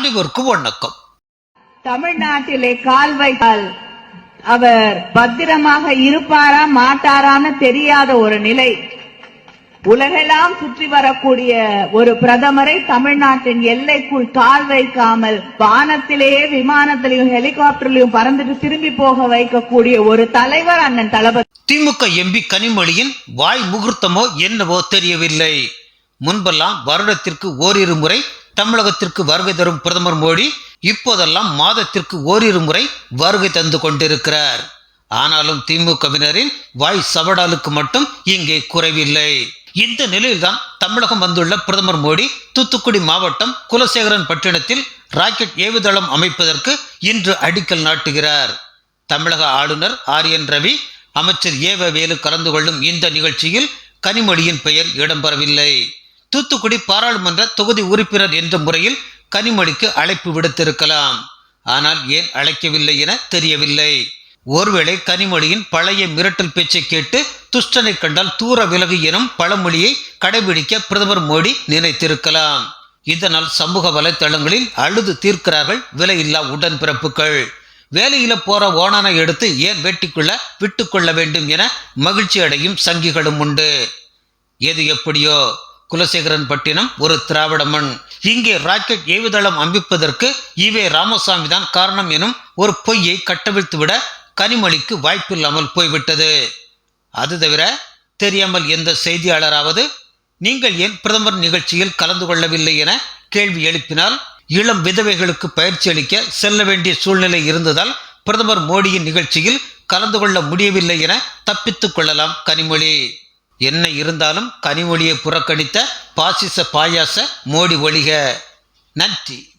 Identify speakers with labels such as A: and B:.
A: அனைவருக்கும் வணக்கம்.
B: தமிழ்நாட்டிலே கால் வைத்தால் அவர் பத்திரமாக இருப்பாரா மாட்டாரான்னு தெரியாத ஒரு நிலை. உலகெல்லாம் சுற்றி வரக்கூடிய ஒரு பிரதமரை தமிழ்நாட்டின் எல்லைக்குள் கால் வைக்காமல் வானத்திலேயே விமானத்திலையும் ஹெலிகாப்டர்லயும் பறந்துட்டு திரும்பி போக வைக்கக்கூடிய ஒரு தலைவர் அண்ணன் தளபதி.
A: திமுக எம்பி கனிமொழியின் வாய் முகூர்த்தமோ என்னவோ தெரியவில்லை. முன்பெல்லாம் வருடத்திற்கு ஓரிரு முறை தமிழகத்திற்கு வருகை தரும் பிரதமர் மோடி இப்போதெல்லாம் மாதத்திற்கு ஓரிரு முறை வருகை தந்து கொண்டிருக்கிறார். ஆனாலும் திமுகவினரின் வாய் சவடாலுக்கு மட்டும் இங்கே குறைவில்லை. இந்த நிலையில்தான் தமிழகம் வந்துள்ள பிரதமர் மோடி தூத்துக்குடி மாவட்டம் குலசேகரன் பட்டினத்தில் ராக்கெட் ஏவுதளம் அமைப்பதற்கு இன்று அடிக்கல் நாட்டுகிறார். தமிழக ஆளுநர் ஆர் என் ரவி அமைச்சர் ஏவ வேலு கலந்து கொள்ளும் இந்த நிகழ்ச்சியில் கனிமொழியின் பெயர் இடம்பெறவில்லை. தூத்துக்குடி பாராளுமன்ற தொகுதி உறுப்பினர் என்ற முறையில் கனிமொழிக்கு அழைப்பு விடுத்திருக்கலாம். ஆனால் ஏன் அழைக்கவில்லை என தெரியவில்லை. ஒருவேளை கனிமொழியின் பழைய மிரட்டல் பேச்சை கேட்டு துஷ்டனை கண்டால் தூர விலகு எனும் பழமொழியை கடைபிடிக்க பிரதமர் மோடி நினைத்திருக்கலாம். இதனால் சமூக வலைத்தளங்களில் அழுது தீர்க்கிறார்கள் விலையில்லா உடன்பிறப்புகள். வேலையில போற ஓனானை எடுத்து ஏன் வெட்டிக்குள்ள விட்டுக்கொள்ள வேண்டும் என மகிழ்ச்சி அடையும் சங்கிகளும் உண்டு. எது எப்படியோ குலசேகரன் பட்டினம் ஒரு திராவிட மண் இங்கே ராக்கெட் ஏவுதளம் அமைப்பதற்கு ஈவே ராமசாமி தான் காரணம் எனும் ஒரு பொய்யை கட்டவிழ்த்துவிட கனிமொழிக்கு வாய்ப்பில்லாமல் போய்விட்டது. அது தவிர தெரியாமல் எந்த செய்தியாளராவது நீங்கள் ஏன் பிரதமர் நிகழ்ச்சியில் கலந்து கொள்ளவில்லை என கேள்வி எழுப்பினால் இளம் விதவைகளுக்கு பயிற்சி அளிக்க செல்ல வேண்டிய சூழ்நிலை இருந்ததால் பிரதமர் மோடியின் நிகழ்ச்சியில் கலந்து கொள்ள முடியவில்லை என தப்பித்துக் கொள்ளலாம் கனிமொழி. என்ன இருந்தாலும் கனிமொழியை புறக்கணித்த பாசிச பாயாச மோடி ஒழிக. நன்றி.